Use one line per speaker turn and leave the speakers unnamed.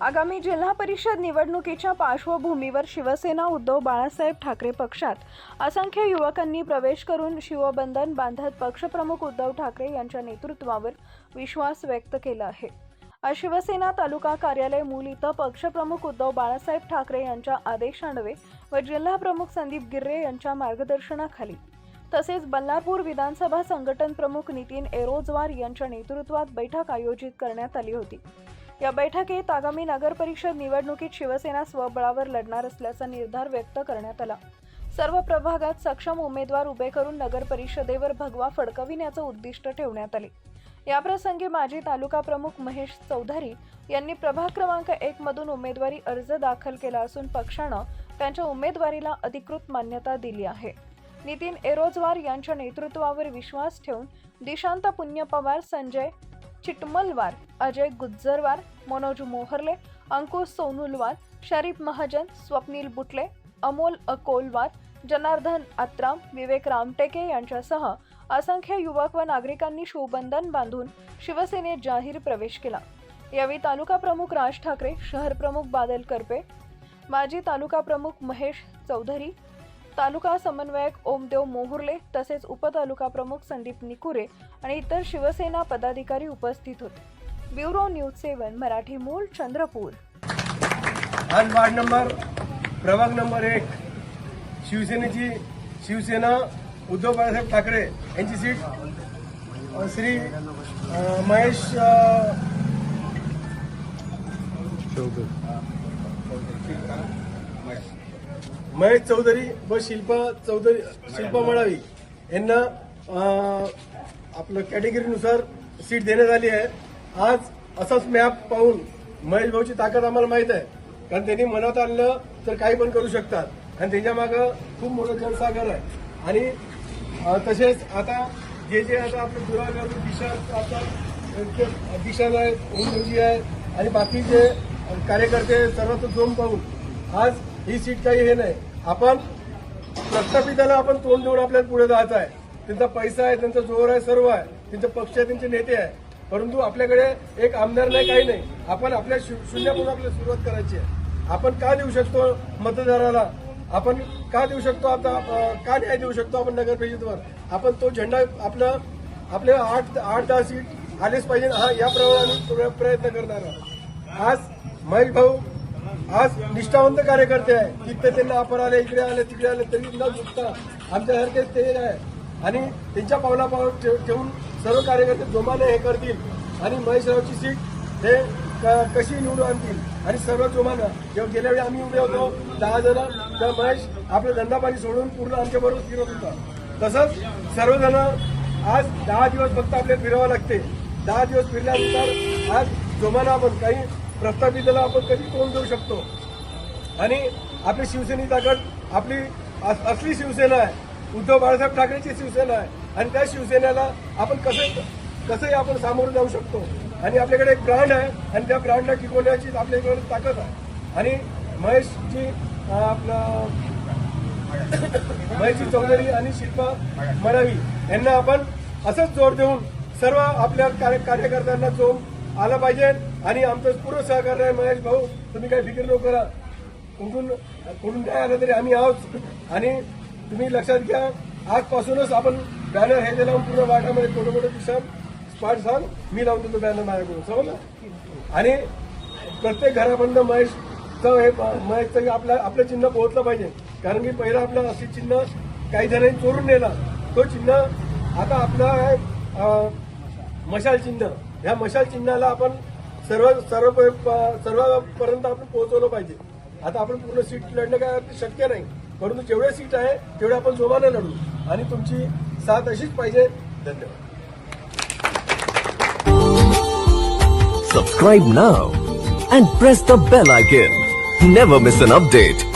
आगामी जिल्हा परिषद निवडणुकीच्या पार्श्वभूमीवर शिवसेना उद्धव बाळासाहेब ठाकरे पक्षात असंख्य युवकांनी प्रवेश करून शिवबंधन बांधत पक्षप्रमुख उद्धव ठाकरे यांच्या नेतृत्वावर विश्वास व्यक्त केला आहे. आज शिवसेना तालुका कार्यालय मूल इथं पक्षप्रमुख उद्धव बाळासाहेब ठाकरे यांच्या आदेशान्वये व जिल्हा प्रमुख संदीप गिर्रे यांच्या मार्गदर्शनाखाली तसेच बल्लारपूर विधानसभा संघटन प्रमुख नितीन एरोजवार यांच्या नेतृत्वात बैठक आयोजित करण्यात आली होती. या बैठकीत आगामी नगर परिषद निवडणुकीत शिवसेना स्वबळावर लढणार असल्याचा निर्धार व्यक्त करण्यात आला. सर्व प्रभागात सक्षम उमेदवार उभे करून नगर परिषदेवर भगवा फडकविण्याचं उद्दिष्ट ठेवण्यात आले. याप्रसंगी माजी तालुका प्रमुख महेश चौधरी यांनी प्रभाग क्रमांक एक मधून उमेदवारी अर्ज दाखल केला असून पक्षानं त्यांच्या उमेदवारीला अधिकृत मान्यता दिली आहे. नितीन एरोजवार यांच्या नेतृत्वावर विश्वास ठेवून दिशांत पुण्य पवार संजय चिटमलवार अजय गुज्जरवार मनोज मोहरले अंकुश सोनुलवार शरीफ महाजन स्वप्नील बुटले अमोल अकोलवार जनार्दन आत्राम विवेक रामटेके यांच्यासह असंख्य युवक व नागरिकांनी शिवबंधन बांधून शिवसेनेत जाहीर प्रवेश केला. यावेळी तालुका प्रमुख राज ठाकरे शहर प्रमुख बादल करपे माजी तालुका प्रमुख महेश चौधरी तालुका समन्वयक ओमदेव मोहुर्ले तसेच उपतालुका प्रमुख संदीप निकुरे आणि इतर शिवसेना पदाधिकारी उपस्थित होते. ब्युरो न्यूज सेवन मराठी मूळ चंद्रपूर.
आज वार्ड नंबर प्रभाग नंबर एक शिवसेनेची शिवसेना उद्धव बाळासाहेब ठाकरे यांची सीट श्री महेश अ, महेश चौधरी व शिल्पा चौधरी शिल्पा मळावी यांना आपलं कॅटेगरीनुसार सीट देण्यात आली आहे. आज असाच मॅप पाहून महेश भाऊची ताकद आम्हाला माहीत आहे. कारण त्यांनी मनात आणलं तर काही पण करू शकतात. आणि त्यांच्या मागं खूप मोठं जनसागर आहे. आणि तसेच आता जे जे आता आपले दुरागर दिशा आता दिशा आहे ओमदेवजी आहे. आणि बाकीचे कार्यकर्ते सर्वांचं जोम पाहून आज ही सीट काही हे नाही. आपण प्रस्थापिताला आपण तोंड देऊन आपल्याला पुढे जायचं आहे. त्यांचा पैसा आहे त्यांचा जोर आहे सर्व आहे. त्यांचे पक्ष आहे त्यांचे नेते आहे परंतु आपल्याकडे एक आमदार नाही काही नाही. आपण आपल्या शून्यापासून आपल्याला सुरुवात करायची आहे. आपण का देऊ शकतो मतदाराला? आपण का देऊ शकतो आता का न्याय देऊ शकतो आपण नगर परिषदेवर आपण तो झेंडा आपलं आपले आठ आठ दहा सीट आलेच पाहिजे. हा या प्रमाणे प्रयत्न करणार आहोत. आज महेश भाऊ आज निष्ठावंत कार्यकर्ते आहे. तिथे त्यांना आपण आले इकडे आले तिकडे आले तरी न चुकता आमच्यासारखे ते आहे. आणि त्यांच्या पावला पाव ठेवून सर्व कार्यकर्ते जोमाने हे करतील. आणि महेशरावची सीट हे क- कशी निवडून आणतील? आणि सर्व जोमानं जेव्हा गेल्या वेळी आम्ही उभे होतो दहा जण तर महेश आपला धंदा पाणी सोडून पूर्ण आमच्याबरोबर फिरत होता. तसंच सर्वजण आज दहा दिवस फक्त आपल्याला फिरावं लागते. दहा दिवस फिरल्यानंतर आज जोमानं आपण काही प्रस्थापिताला आपण कधी तोंड देऊ शकतो. आणि आपली शिवसेनेचा ताकद आपली अस- असली शिवसेना आहे. उद्धव बाळासाहेब ठाकरेची शिवसेना आहे. आणि त्या शिवसेनेला आपण कसं कसंही आपण सामोरं जाऊ शकतो. आणि आपल्याकडे एक ब्रँड आहे आणि त्या ब्रँडला टिकवण्याची आपल्याकडे ताकद आहे. आणि महेशजी आपलं महेशजी चौधरी आणि शिल्पा मरावी यांना आपण असंच जोर देऊन सर्व आपल्या कार्य कार्यकर्त्यांना जोम आला पाहिजे. आणि आमचं पूर्ण सहकार्य आहे महेश भाऊ. तुम्ही काही फिकीर नको करा. कुठून कुठून काय आलं तरी आम्ही आहोत. आणि तुम्ही लक्षात घ्या आजपासूनच आपण बॅनर हे जे लावून पूर्ण वाटामध्ये छोटे मोठे दिसतात स्पॉट सांग मी लावून देतो बॅनर माझ्याकडून. समजलं? आणि प्रत्येक घरापर्यंत महेशचं हे महेशचं आपल्या आपलं चिन्ह पोहोचलं पाहिजे. कारण की पहिलं आपलं असे चिन्ह काही जणांनी चोरून नेला. तो चिन्ह आता आपला आहे मशाल चिन्ह. ह्या मशाल चिन्हाला आपण सर्व सर्व सर्वपर्यंत आपण पोहोचवलं पाहिजे. आता आपण पूर्ण सीट लढणं काय शक्य नाही. परंतु जेवढे सीट आहे तेवढे आपण जोमाने लढू. आणि तुमची साथ अशीच पाहिजे. धन्यवाद.
Subscribe now and press the bell icon. Never miss an update.